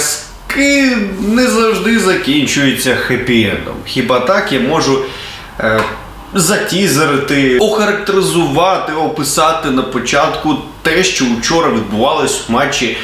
казки не завжди закінчуються хеппі-ендом. Хіба так я можу е, затізерити, охарактеризувати, описати на початку те, що вчора відбувалось в матчі.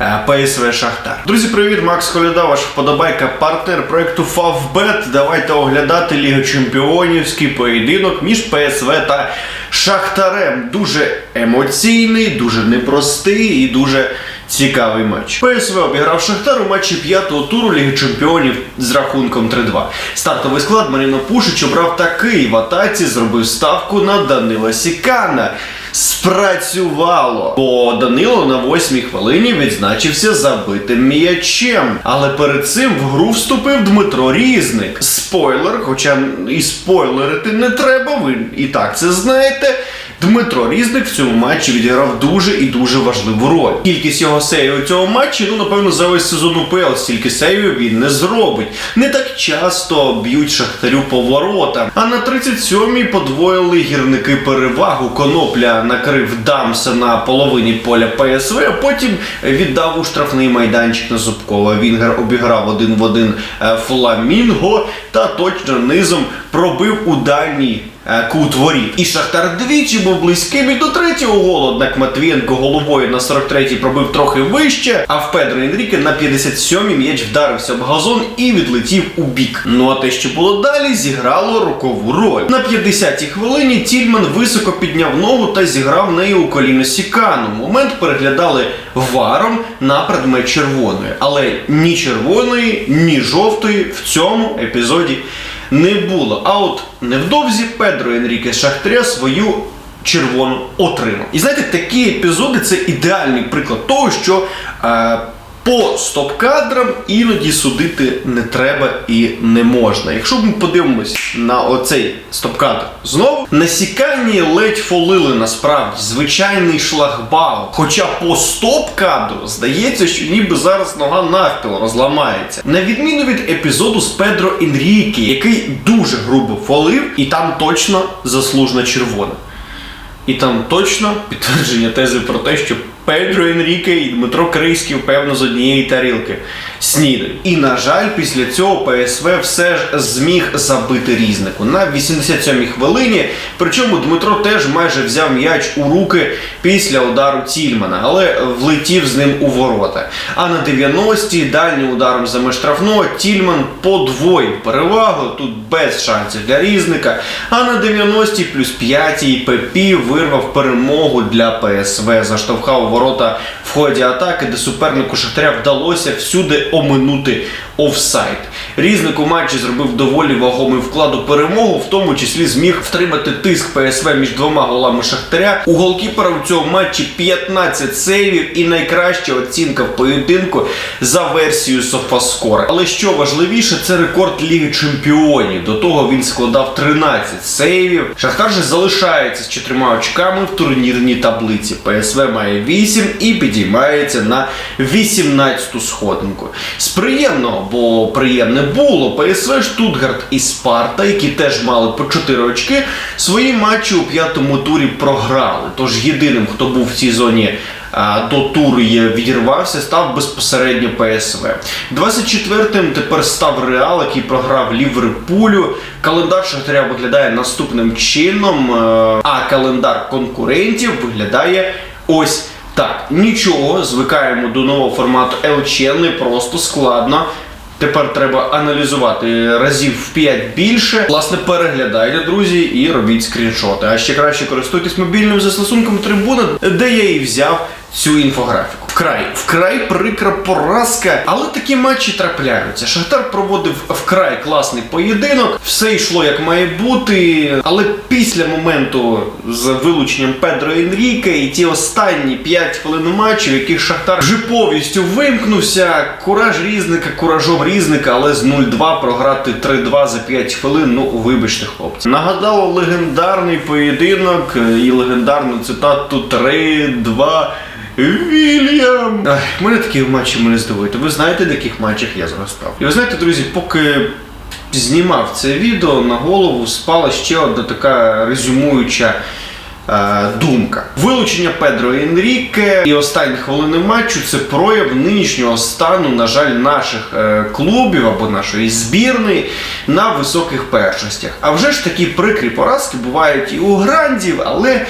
е, ПСВ Шахтар. Друзі, привіт, Макс Коляда, ваш вподобайка, партнер проекту Favbet. Давайте оглядати Лігу Чемпіонівський поєдинок між ПСВ та Шахтарем. Дуже емоційний, дуже непростий і дуже цікавий матч. ПСВ обіграв Шахтар у матчі п'ятого туру Ліги Чемпіонів з рахунком 3-2. Стартовий склад Маріно Пушич обрав такий в атаці, зробив ставку на Данила Сікана. Спрацювало, бо Данило на восьмій хвилині відзначився забитим м'ячем. Але перед цим в гру вступив Дмитро Різник. Спойлер, хоча і спойлерити не треба, ви і так це знаєте. Дмитро Різник в цьому матчі відіграв дуже і дуже важливу роль. Кількість його сейвів у цьому матчі, ну напевно, за весь сезон УПЛ стільки сейвів він не зробить. Не так часто б'ють шахтарю по воротам. А на 37-й подвоїли гірники перевагу. Конопля накрив Дамса на половині поля ПСВ, а потім віддав у штрафний майданчик на Зубкова. Вінгер обіграв один в один е, Фламінго та точно низом пробив у дальній е, кут воріт. І Шахтар двічі був близьким і до третього голу. Однак Матвієнко головою на 43-й пробив трохи вище, а в Педро Енріке на 57-й м'яч вдарився об газон і відлетів у бік. Ну а те, що було далі, зіграло рокову роль. На 50-й хвилині Тільман високо підняв ногу та зіграв нею у коліно Сікану. Момент переглядали варом на предмет червоної, але ні червоної, ні жовтої в цьому епізоді не було. А от невдовзі Педро Енріке Шахтря свою червону отримав. І знаєте, такі епізоди це ідеальний приклад того, що е, по стоп-кадрам іноді судити не треба і не можна. Якщо ми подивимось на оцей стоп-кадр знову, насікання ледь фолили насправді звичайний шлагбаум. Хоча по стоп-кадру здається, що ніби зараз нога навпіл розламається. На відміну від епізоду з Педро Енріке, який дуже грубо фолив, і там точно заслужена червона. І там точно підтвердження тези про те, що Педро Енріке і Дмитро Крийський, певно, з однієї тарілки снідають. І, на жаль, після цього ПСВ все ж зміг забити різнику на 87-й хвилині. Причому Дмитро теж майже взяв м'яч у руки після удару Тільмана, але влетів з ним у ворота. А на 90-й дальнім ударом за меж штрафного Тільман подвоїв перевагу. Тут без шансів для різника. А на 90-й плюс 5-й Пепі вирвав перемогу для ПСВ, заштовхав у ворота в ході атаки, де супернику Шахтаря вдалося всюди оминути офсайд. Різник у матчі зробив доволі вагомий вклад у перемогу, в тому числі зміг втримати тиск ПСВ між двома голами Шахтаря. У голкіпера у цьому матчі 15 сейвів і найкраща оцінка в поєдинку за версією Софаскора. Але що важливіше, це рекорд Ліги Чемпіонів. До того він складав 13 сейвів. Шахтар же залишається з чотирма очками в турнірній таблиці. ПСВ має 8 і підіймається на 18-ту сходинку. З приємного, бо приємне було ПСВ Штутгарт і Спарта, які теж мали по 4 очки, свої матчі у п'ятому турі програли. Тож єдиним, хто був в цій зоні. До туру відірвався, став безпосередньо ПСВ. 24-м тепер став Реал, який програв Ліверпулю. Календар Шахтаря виглядає наступним чином, е, а календар конкурентів виглядає ось так. Нічого, звикаємо до нового формату ЛЧ, не просто складно. Тепер треба аналізувати разів в 5 більше. Власне, переглядайте, друзі, і робіть скріншоти. А ще краще користуйтесь мобільним застосунком трибуна, де я і взяв цю інфографіку. Вкрай, вкрай прикра поразка, але такі матчі трапляються. Шахтар проводив вкрай класний поєдинок, все йшло як має бути. Але після моменту з вилученням Педро Енріке і ті останні 5 хвилин матчу, в яких Шахтар вже повністю вимкнувся. Кураж різника, куражом різника, але з 0-2 програти 3-2 за 5 хвилин. Ну, вибачте, хлопці. Нагадало легендарний поєдинок і легендарну цитату 3-2. Вільям! Ах, мене такі матчі мене здивують. Ви знаєте, на яких матчах я зростав? І ви знаєте, друзі, поки знімав це відео, на голову спала ще одна така резюмуюча е, думка. Вилучення Педро Енріке і останні хвилини матчу це прояв нинішнього стану, на жаль, наших е, клубів або нашої збірної на високих першостях. А вже ж такі прикрі поразки бувають і у грандів, але.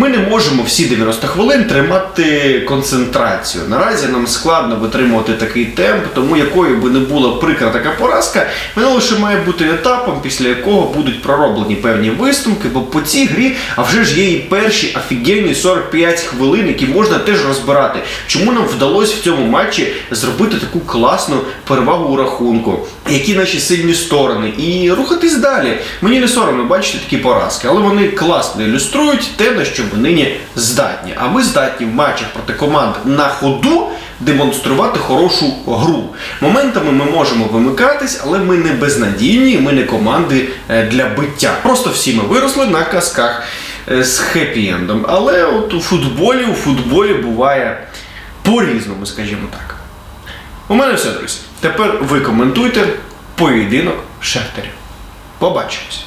Ми не можемо всі 90 хвилин тримати концентрацію. Наразі нам складно витримувати такий темп, тому якою би не була прикра така поразка, вона лише має бути етапом, після якого будуть пророблені певні висновки, бо по цій грі, а вже ж є і перші офігенні 45 хвилин, які можна теж розбирати. Чому нам вдалося в цьому матчі зробити таку класну перевагу у рахунку? Які наші сильні сторони, і рухатись далі. Мені не соромно бачити такі поразки, але вони класно ілюструють те, на що ми нині здатні. А ми здатні в матчах проти команд на ходу демонструвати хорошу гру. Моментами ми можемо вимикатись, але ми не безнадійні, ми не команди е, для биття. Просто всі ми виросли на казках е, з хеппі-ендом. Але от у футболі, у футболі буває по-різному, скажімо так. У мене все, друзі. Тепер ви коментуйте поєдинок Шахтарів. Побачимось.